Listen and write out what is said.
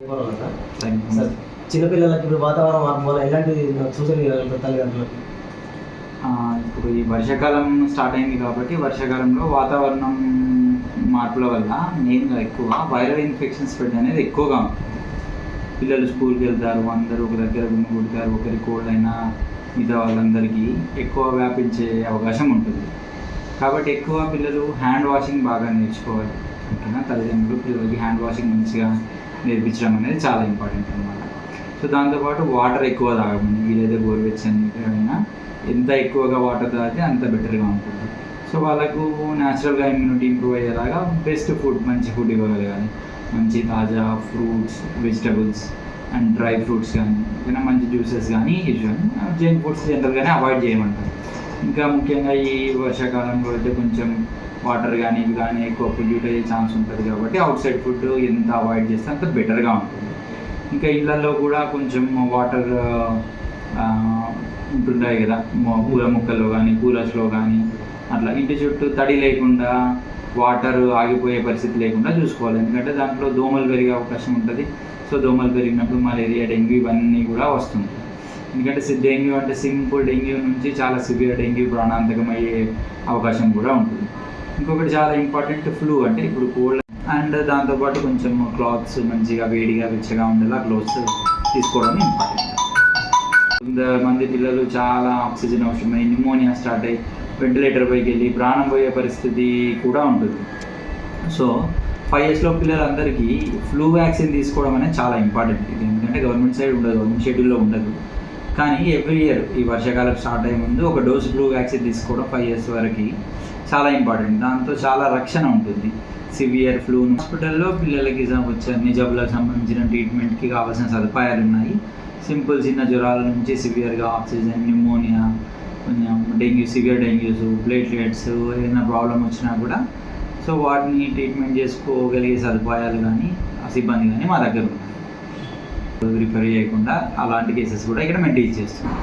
Sir చిన్నపిల్లలకి ఇప్పుడు వాతావరణం మార్పు వల్ల ఎలాంటి సూచనలు ఇవ్వగలుగుతారు తల్లిదండ్రులకు? ఇప్పుడు ఈ వర్షాకాలం స్టార్ట్ అయింది కాబట్టి వర్షాకాలంలో వాతావరణం మార్పుల వల్ల మెయిన్గా ఎక్కువ వైరల్ ఇన్ఫెక్షన్ స్ప్రెడ్ అనేది ఎక్కువగా ఉంటుంది. పిల్లలు స్కూల్కి వెళ్తారు అందరూ ఒక దగ్గర గుమిగూడతారు ఒకరి కోల్డ్ అయినా మిగతా వాళ్ళందరికీ ఎక్కువ వ్యాపించే అవకాశం ఉంటుంది. కాబట్టి ఎక్కువ పిల్లలు హ్యాండ్ వాషింగ్ బాగా నేర్చుకోవాలి. ఓకేనా తల్లిదండ్రులు పిల్లలకి హ్యాండ్ వాషింగ్ మంచిగా నేర్పించడం అనేది చాలా ఇంపార్టెంట్ అనమాట సో దాంతోపాటు వాటర్ ఎక్కువ తాగమని వీలైతే గోరువెచ్చని అయినా ఎంత ఎక్కువగా వాటర్ తాగితే అంత బెటర్గా ఉంటుంది. సో వాళ్ళకు న్యాచురల్గా ఇమ్యూనిటీ ఇంప్రూవ్ అయ్యేలాగా బెస్ట్ ఫుడ్ మంచి ఫుడ్ ఇవ్వగలగాలి మంచి తాజా fruits vegetables and dry fruits కానీ ఏదైనా మంచి జ్యూసెస్ కానీ యూజువల్ జంక్ ఫుడ్స్ జనరల్గానే అవాయిడ్ చేయమంటారు. ఇంకా ముఖ్యంగా ఈ వర్షాకాలంలో అయితే కొంచెం వాటర్ కానీ ఇవి కానీ ఎక్కువ పొల్యూట్ అయ్యే ఛాన్స్ ఉంటుంది కాబట్టి అవుట్ సైడ్ ఫుడ్ ఎంత అవాయిడ్ చేస్తే అంత బెటర్గా ఉంటుంది. ఇంకా ఇళ్ళల్లో కూడా కొంచెం వాటర్ ఉంటుంటాయి కదా పూల మొక్కల్లో కానీ కూలర్స్లో కానీ అట్లా. ఇంటి చుట్టూ తడి లేకుండా వాటర్ ఆగిపోయే పరిస్థితి లేకుండా చూసుకోవాలి. ఎందుకంటే దాంట్లో దోమలు పెరిగే అవకాశం ఉంటుంది. సో దోమలు పెరిగినప్పుడు మలేరియా డెంగ్యూ ఇవన్నీ కూడా వస్తుంది ఎందుకంటే డెంగ్యూ అంటే సింపుల్ డెంగ్యూ నుంచి చాలా సివియర్ డెంగ్యూ ప్రాణాంతకం అయ్యే అవకాశం కూడా ఉంటుంది. ఇంకొకటి చాలా ఇంపార్టెంట్ ఫ్లూ అంటే ఇప్పుడు కోల్డ్ అండ్ దాంతోపాటు కొంచెం క్లాత్స్ మంచిగా వేడిగా వెచ్చగా ఉండేలా క్లోత్స్ తీసుకోవడం ఇంపార్టెంట్. కొంతమంది పిల్లలు చాలా ఆక్సిజన్ అవసరమై న్యూమోనియా స్టార్ట్ అయ్యి వెంటిలేటర్ పైకి వెళ్ళి ప్రాణం పోయే పరిస్థితి కూడా ఉంటుంది. సో ఫైవ్ ఇయర్స్లో పిల్లలందరికీ ఫ్లూ వ్యాక్సిన్ తీసుకోవడం అనేది చాలా ఇంపార్టెంట్. ఇది ఎందుకంటే గవర్నమెంట్ సైడ్ ఉండదు గవర్నమెంట్ షెడ్యూల్లో ఉండదు. కానీ ఎవ్రీ ఇయర్ ఈ వర్షాకాలం స్టార్ట్ అయ్యే ముందు ఒక డోస్ ఫ్లూ వ్యాక్సిన్ తీసుకోవడం ఫైవ్ ఇయర్స్ వరకు చాలా ఇంపార్టెంట్ దాంతో చాలా రక్షణ ఉంటుంది. సివియర్ ఫ్లూ హాస్పిటల్లో పిల్లలకి వచ్చే అన్ని జబ్బులకు సంబంధించిన ట్రీట్మెంట్కి కావాల్సిన సదుపాయాలు ఉన్నాయి. సింపుల్ చిన్న జ్వరాల నుంచి సివియర్గా ఆక్సిజన్ న్యూమోనియా కొంచెం డెంగ్యూ సివియర్ డెంగ్యూస్ ప్లేట్లెట్స్ ఏదైనా ప్రాబ్లం వచ్చినా కూడా సో వాటిని ట్రీట్మెంట్ చేసుకోగలిగే సదుపాయాలు కానీ ఆ సిబ్బంది కానీ మా దగ్గర ఉన్నాయి. రిఫర్ చేయకుండా అలాంటి కేసెస్ కూడా ఇక్కడ మెయింటైన్ చేస్తున్నాం.